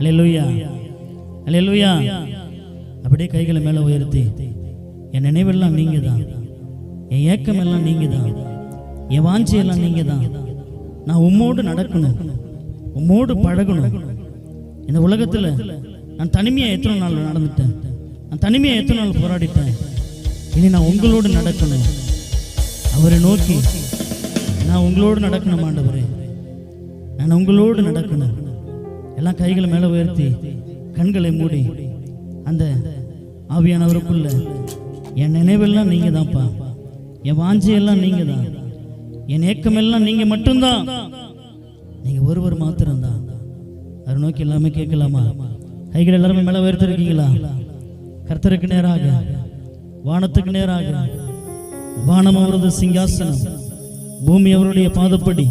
அல்லேலூயா அல்லேலூயா அப்படியே கைகளை மேலே உயர்த்தி. என் நினைவெல்லாம் நீங்க தான் என் ஏக்கம் எல்லாம் நீங்க தான் என் வாஞ்சி எல்லாம் நீங்க தான் நான் உம்மோடு நடக்கணும். உம்மோடு பழகணும். இந்த உலகத்தில் நான் தனிமையாக எத்தனை நாள் நடந்துட்டேன்? நான் தனிமையாக எத்தனை நாள் போராடிட்டேன்? இனி நான் உங்களோடு நடக்கணும். அவரை நோக்கி நான் உங்களோடு நடக்கணும் ஆண்டவரே. நான் உங்களோடு நடக்கணும். எல்லாம் கைகளை மேலே உயர்த்தி கண்களை மூடி அந்த ஆவியானவருக்குள்ள என் நினைவெல்லாம் நீங்கள் தான்ப்பா என் வாஞ்சியெல்லாம் நீங்கள் தான் என் ஏக்கமெல்லாம் நீங்கள் மட்டும்தான். நீங்கள் ஒருவர் மாத்திரம்தான். அதை நோக்கி எல்லாமே கேட்கலாமா? கைகள் எல்லாருமே மேலே உயர்த்திருக்கீங்களா? கர்த்தருக்கு நேராக வானத்துக்கு நேராக வானம் அவரது சிங்காசனம் பூமி அவருடைய பாதப்படி.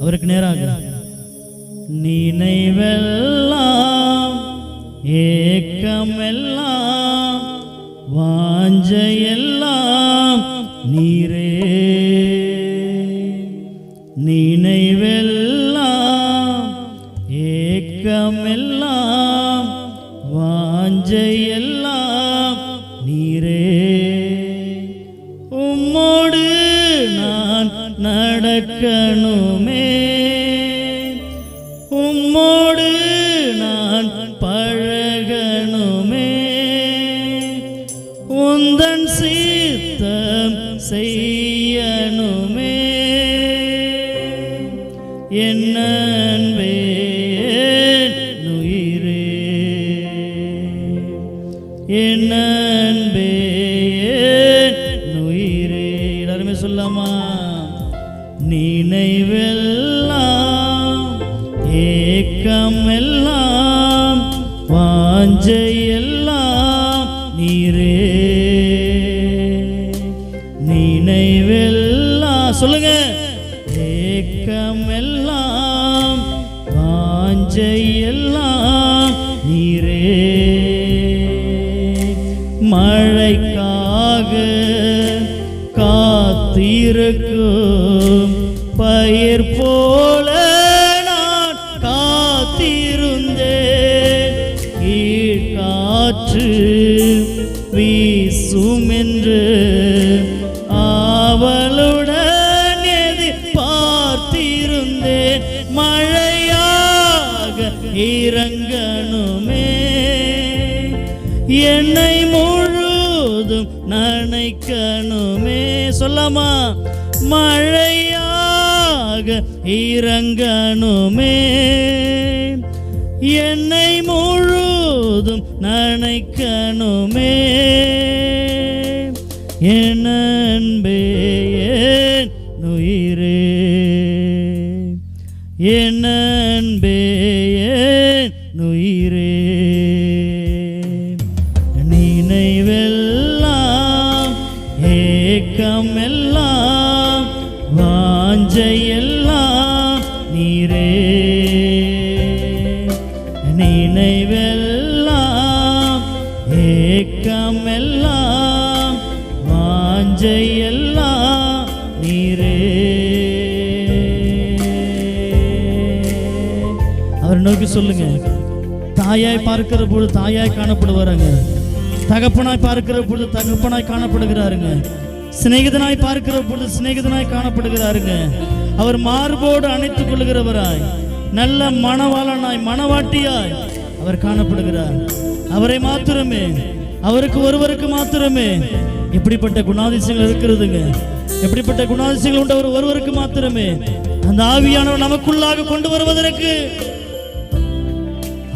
அவருக்கு நேராக நினைவெல்லாம் ஏக்கமெல்லாம் வாஞ்சையெல்லாம் நீரே. நினைவெல்லாம் ஏக்கமெல்லாம் வாஞ்சையெல்லாம் நீரே. உம்மோடு நான் நடக்கணுமே என் அன்பே, என் உயிரே. எல்லாருமே சொல்லாமா? நினைவெல்லாம் ஏக்கம் எல்லாம் வாஞ்சையெல்லாம் நீரே. நினைவெல்லாம் சொல்லுங்க. ஏக்கம் எல்லாம் வாஞ்சையெல்லாம் நீரே. சொல்லாமா மழையாக இறங்கணுமே. என்னை முழுதும் நனைக்கணுமே. என் அன்பே என் உயிரே. என் அன்பே என் உயிரே. நினைவெல்லாம் ஏக்கமெல்லாம் ஏக்கமெல்லாம் வாஞ்சையெல்லாம் நீரே. அவர் நோக்கி சொல்லுங்க. தாயாய் பார்க்கிற பொழுது தாயாய் காணப்படுவாருங்க. தகப்பனாய் பார்க்கிற பொழுது தகப்பனாய் காணப்படுகிறாருங்க. சிநேகிதனாய் பார்க்கிற பொழுது சிநேகிதனாய் காணப்படுகிறாருங்க. அவர் மார்போடு அணைத்துக் கொள்கிறவராய் நல்ல மணவாளனாய் மணவாட்டியாய் அவர் காணப்படுகிறார். அவரை மாத்திரமே அவருக்கு ஒருவருக்கு மாத்திரமே. இப்படிப்பட்ட குணாதிசயங்கள் இருக்கிறதுங்க. எப்படிப்பட்ட குணாதிசயங்கள் உண்டவர் ஒருவருக்கு மாத்திரமே. அந்த ஆவியானவர் நமக்குள்ளாக கொண்டு வருவதற்கு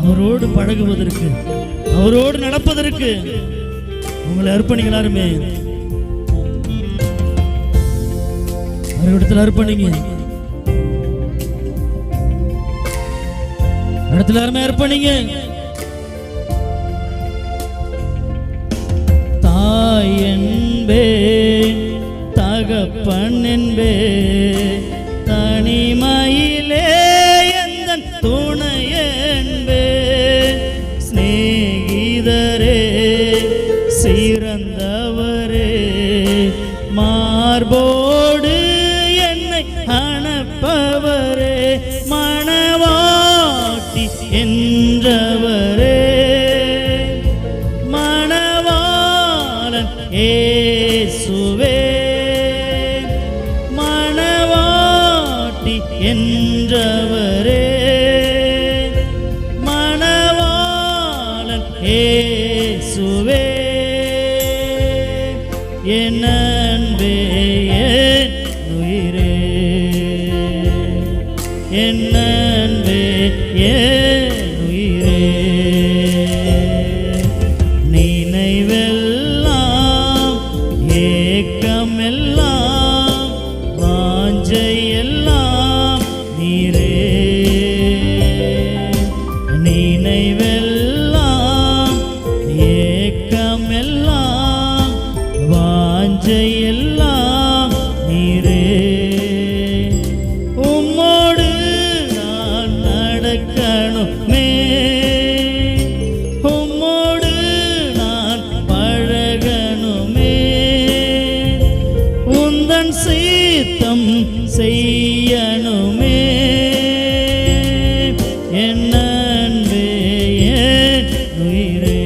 அவரோடு பழகுவதற்கு அவரோடு நடப்பதற்கு உங்களை அர்ப்பணிங்க எல்லாருமே இடத்துல அர்ப்பணிங்க. இடத்துல யாருமே அர்ப்பணிங்க? தகப்பன் என்பே தனிமையிலே எந்த துணை சிநேகிதரே சிறந்தவரே மார்போடு என்னை அணப்பவரே மணவாட்டி என்றவரே. மணவாளன் ஏசுவே என் சீத்தம் செய்யணுமே. என் அன்பே என் உயிரே.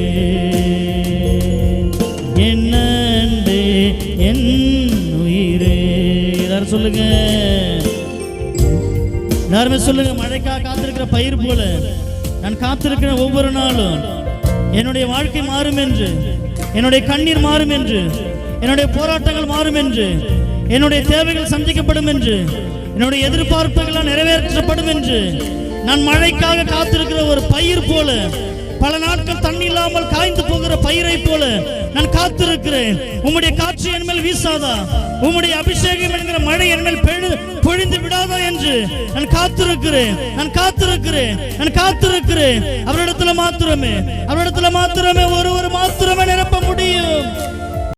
என் அன்பே என் உயிரே. எல்லாரும் சொல்லுங்க. எல்லாருமே சொல்லுங்க மழைக்காக காத்திருக்கிற பயிர் போல. நான் காத்திருக்கிற ஒவ்வொரு நாளும். என்னுடைய வாழ்க்கை மாறும் என்று என்னுடைய கண்ணீர் மாறும் என்று என்னுடைய போராட்டங்கள் மாறும் என்று என்னுடைய தேவைகள் சந்திக்கப்படும் என்று என்னுடைய எதிர்பார்ப்புகள் நிறைவேற்றப்படும் என்று நான் மழைக்காக காத்திருக்கிற ஒரு பயிர் போல பல நாட்கள் தண்ணி இல்லாமல் காய்ந்து போகிற பயிரை போல நான் காத்திருக்கிறேன். உம்முடைய காற்று என் மேல் வீசாதா? உம்முடைய அபிஷேகம் என்கிற மழை என் மேல் பெழு- பொழிந்து விடாதா என்று நான் காத்திருக்கிறேன். நான் காத்திருக்கிறேன். நான் காத்திருக்கிறேன். அவரிடத்துல மாத்திரமே. அவரிடத்துல மாத்திரமே. ஒருவர் மாத்திரமே நிரப்ப முடியும்.